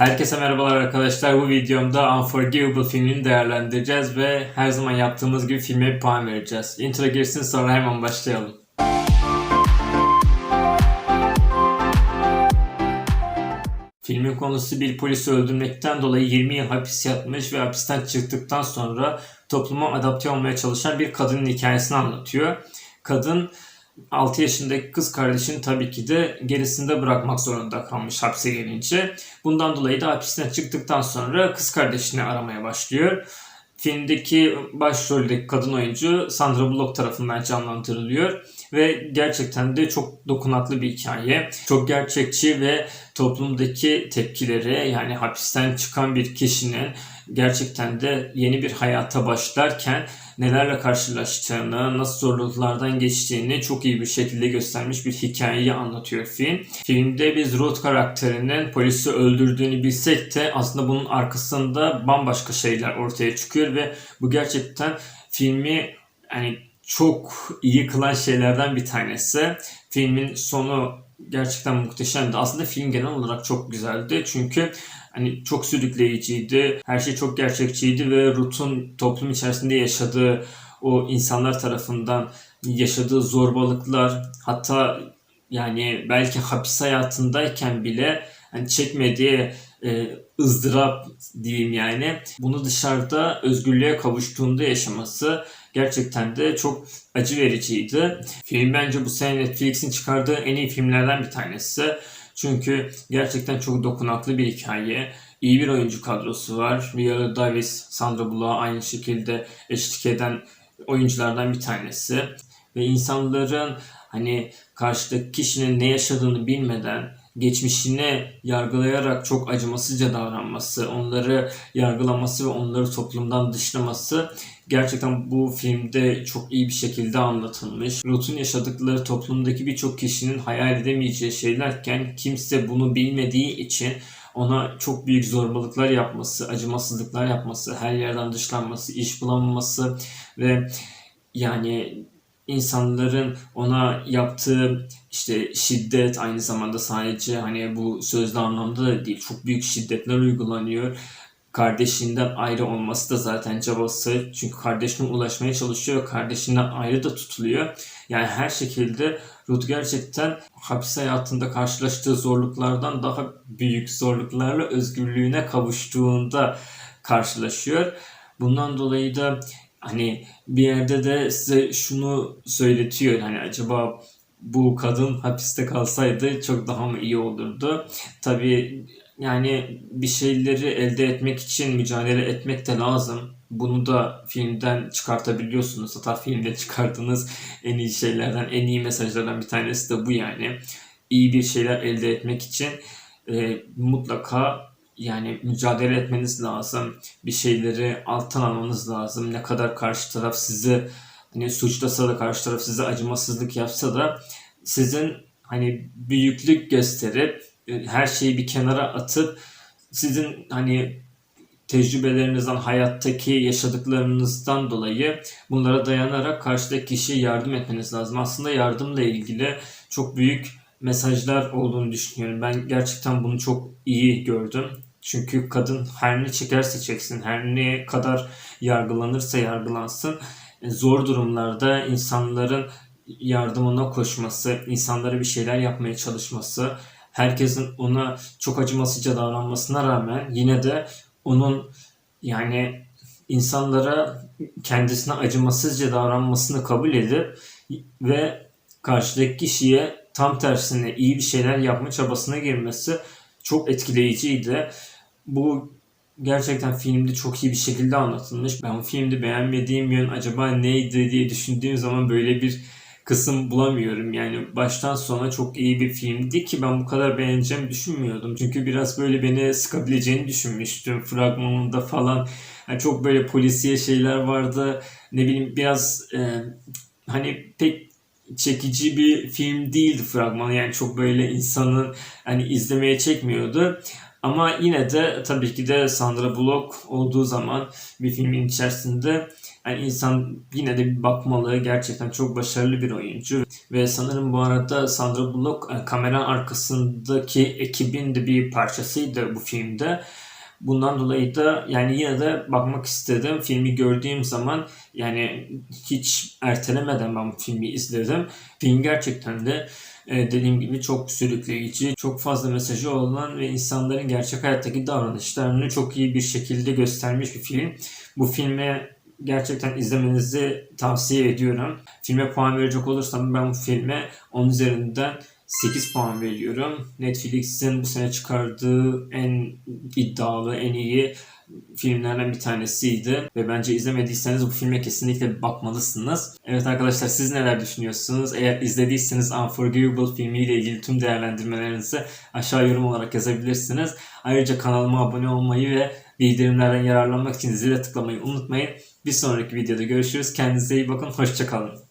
Herkese merhabalar arkadaşlar. Bu videomda Unforgivable filmini değerlendireceğiz ve her zaman yaptığımız gibi filme bir puan vereceğiz. Intro girsin sonra hemen başlayalım. Filmin konusu bir polisi öldürmekten dolayı 20 yıl hapis yatmış ve hapisten çıktıktan sonra topluma adapte olmaya çalışan bir kadının hikayesini anlatıyor. Kadın 6 yaşındaki kız kardeşini tabii ki de gerisinde bırakmak zorunda kalmış hapse gelince. Bundan dolayı da hapisten çıktıktan sonra kız kardeşini aramaya başlıyor. Filmdeki başroldeki kadın oyuncu Sandra Bullock tarafından canlandırılıyor ve gerçekten de çok dokunaklı bir hikaye. Çok gerçekçi ve toplumdaki tepkileri yani hapisten çıkan bir kişinin gerçekten de yeni bir hayata başlarken nelerle karşılaştığını, nasıl zorluklardan geçtiğini çok iyi bir şekilde göstermiş bir hikayeyi anlatıyor film. Filmde biz Ruth karakterinin polisi öldürdüğünü bilsek de aslında bunun arkasında bambaşka şeyler ortaya çıkıyor ve bu gerçekten filmi hani çok iyi kılan şeylerden bir tanesi. Filmin sonu gerçekten muhteşemdi. Aslında film genel olarak çok güzeldi. Çünkü hani çok sürükleyiciydi. Her şey çok gerçekçiydi ve Ruth'un toplum içerisinde yaşadığı o insanlar tarafından yaşadığı zorbalıklar hatta yani belki hapis hayatındayken bile hani çekmediği e, ızdırap diyeyim yani bunu dışarıda özgürlüğe kavuştuğunda yaşaması gerçekten de çok acı vericiydi. Film bence bu sene Netflix'in çıkardığı en iyi filmlerden bir tanesi. Çünkü gerçekten çok dokunaklı bir hikaye. İyi bir oyuncu kadrosu var. Viola Davis, Sandra Bullock'a aynı şekilde eşlik eden oyunculardan bir tanesi. Ve insanların hani karşıdaki kişinin ne yaşadığını bilmeden geçmişini yargılayarak çok acımasızca davranması, onları yargılaması ve onları toplumdan dışlaması gerçekten bu filmde çok iyi bir şekilde anlatılmış. Ruth'un yaşadıkları toplumdaki birçok kişinin hayal edemeyeceği şeylerken kimse bunu bilmediği için ona çok büyük zorbalıklar yapması, acımasızlıklar yapması, her yerden dışlanması, iş bulamaması ve yani insanların ona yaptığı işte şiddet aynı zamanda sadece hani bu sözlü anlamda da değil çok büyük şiddetler uygulanıyor. Kardeşinden ayrı olması da zaten cabası. Çünkü kardeşine ulaşmaya çalışıyor. Kardeşinden ayrı da tutuluyor. Yani her şekilde Ruth gerçekten hapis hayatında karşılaştığı zorluklardan daha büyük zorluklarla özgürlüğüne kavuştuğunda karşılaşıyor. Bundan dolayı da hani bir yerde de size şunu söyletiyor. Hani acaba bu kadın hapiste kalsaydı çok daha mı iyi olurdu? Tabii yani bir şeyleri elde etmek için mücadele etmek de lazım. Bunu da filmden çıkartabiliyorsunuz. Hatta filmde çıkardığınız en iyi şeylerden, en iyi mesajlardan bir tanesi de bu yani. İyi bir şeyler elde etmek için e, mutlaka yani mücadele etmeniz lazım. Bir şeyleri alttan almanız lazım. Ne kadar karşı taraf sizi hani suçlasa da karşı taraf size acımasızlık yapsa da sizin hani büyüklük gösterip e, her şeyi bir kenara atıp sizin hani tecrübelerinizden, hayattaki yaşadıklarınızdan dolayı bunlara dayanarak karşıdaki kişiye yardım etmeniz lazım. Aslında yardımla ilgili çok büyük mesajlar olduğunu düşünüyorum. Ben gerçekten bunu çok iyi gördüm. Çünkü kadın her ne çekerse çeksin, her ne kadar yargılanırsa yargılansın, zor durumlarda insanların yardımına koşması, insanlara bir şeyler yapmaya çalışması, herkesin ona çok acımasızca davranmasına rağmen yine de onun yani insanlara kendisine acımasızca davranmasını kabul edip ve karşıdaki kişiye tam tersine iyi bir şeyler yapma çabasına girmesi çok etkileyiciydi. Bu gerçekten filmde çok iyi bir şekilde anlatılmış. Ben bu filmde beğenmediğim yön acaba neydi diye düşündüğüm zaman böyle bir kısım bulamıyorum. Yani baştan sona çok iyi bir filmdi ki ben bu kadar beğeneceğimi düşünmüyordum. Çünkü biraz böyle beni sıkabileceğini düşünmüştüm fragmanında falan. Yani çok böyle polisiye şeyler vardı. Ne bileyim biraz e, hani pek çekici bir film değildi fragmanı. Yani çok böyle insanın hani izlemeye çekmiyordu. Ama yine de tabii ki de Sandra Bullock olduğu zaman bir filmin içerisinde yani insan yine de bir bakmalı. Gerçekten çok başarılı bir oyuncu. Ve sanırım bu arada Sandra Bullock e, kamera arkasındaki ekibin de bir parçasıydı bu filmde. Bundan dolayı da yani yine de bakmak istedim. Filmi gördüğüm zaman yani hiç ertelemeden ben bu filmi izledim. Film gerçekten de e, dediğim gibi çok sürükleyici, çok fazla mesajı olan ve insanların gerçek hayattaki davranışlarını çok iyi bir şekilde göstermiş bir film. Bu filme gerçekten izlemenizi tavsiye ediyorum. Filme puan verecek olursam ben bu filme 10 üzerinden 8 puan veriyorum. Netflix'in bu sene çıkardığı en iddialı, en iyi filmlerden bir tanesiydi. Ve bence izlemediyseniz bu filme kesinlikle bakmalısınız. Evet arkadaşlar siz neler düşünüyorsunuz? Eğer izlediyseniz Unforgivable filmiyle ilgili tüm değerlendirmelerinizi aşağı yorum olarak yazabilirsiniz. Ayrıca kanalıma abone olmayı ve bildirimlerden yararlanmak için zile tıklamayı unutmayın. Bir sonraki videoda görüşürüz. Kendinize iyi bakın. Hoşçakalın.